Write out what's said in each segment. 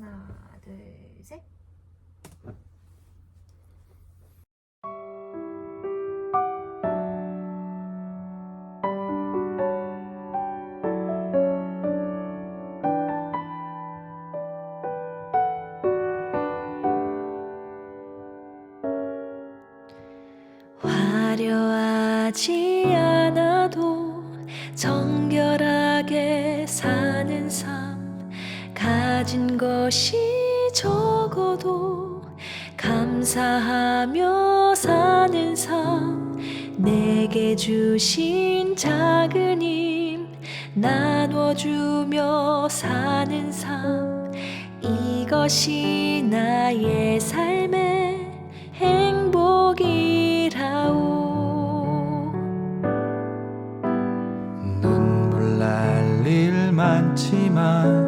하나, 둘, 셋. 화려하지 않아도 정 가진 것이 적어도 감사하며 사는 삶 내게 주신 작은 힘 나눠주며 사는 삶 이것이 나의 삶의 행복이라오. 눈물 날 일 많지만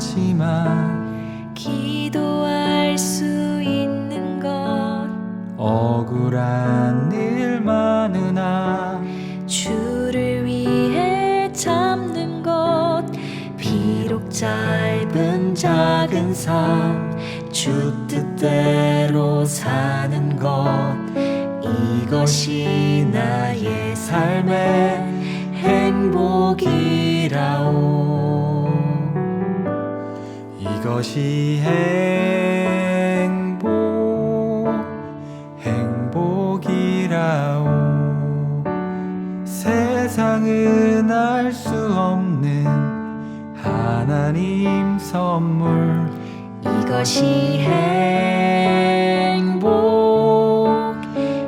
일 많지만 기도할 수 있는 것. 억울한 일 많으나 주를 위해 참는 것. 비록 짧은 작은 삶 주 뜻대로 사는 것. 이것이 나의 삶의 행복이라오 것이 행복 행복이라오. 세상은 알 수 없는 하나님 선물. 이것이 행복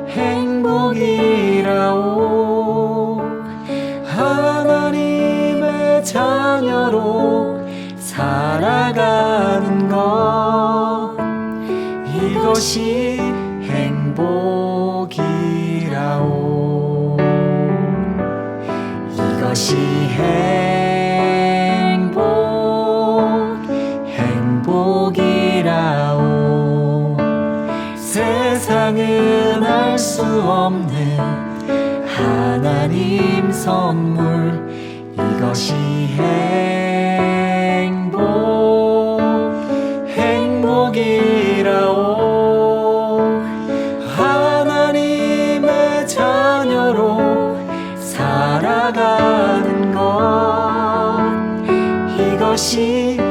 행복이라오. 하나님의 자녀로 살아가 것이 행복이라오. 이것이 행복 행복이라오. 세상은 알 수 없는 하나님 선물. 이것이 행복 행복이 살아가는 것. 이것이